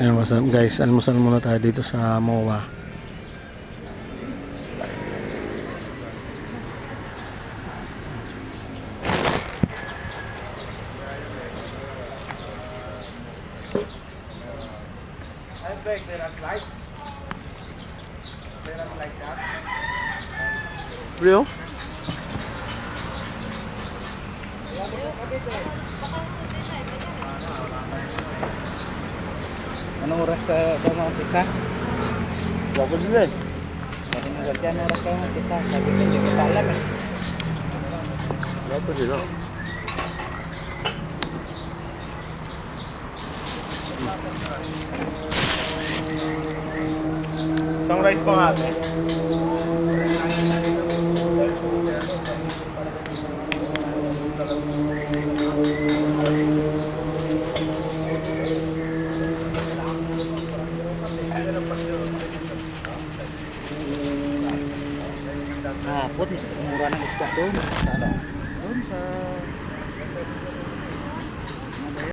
Ayun, what's up guys? Almusal muna tayo dito sa MOA. Real? Anong oras ka mga kisa? Bago din eh. Kasi nung ganyan oras ka mga kisa. Sabi ko hindi ko pa alam eh. Bago sila. Isang rice pa nga ate. Hapon, mura ng isda doon. Sa ano? Doon sa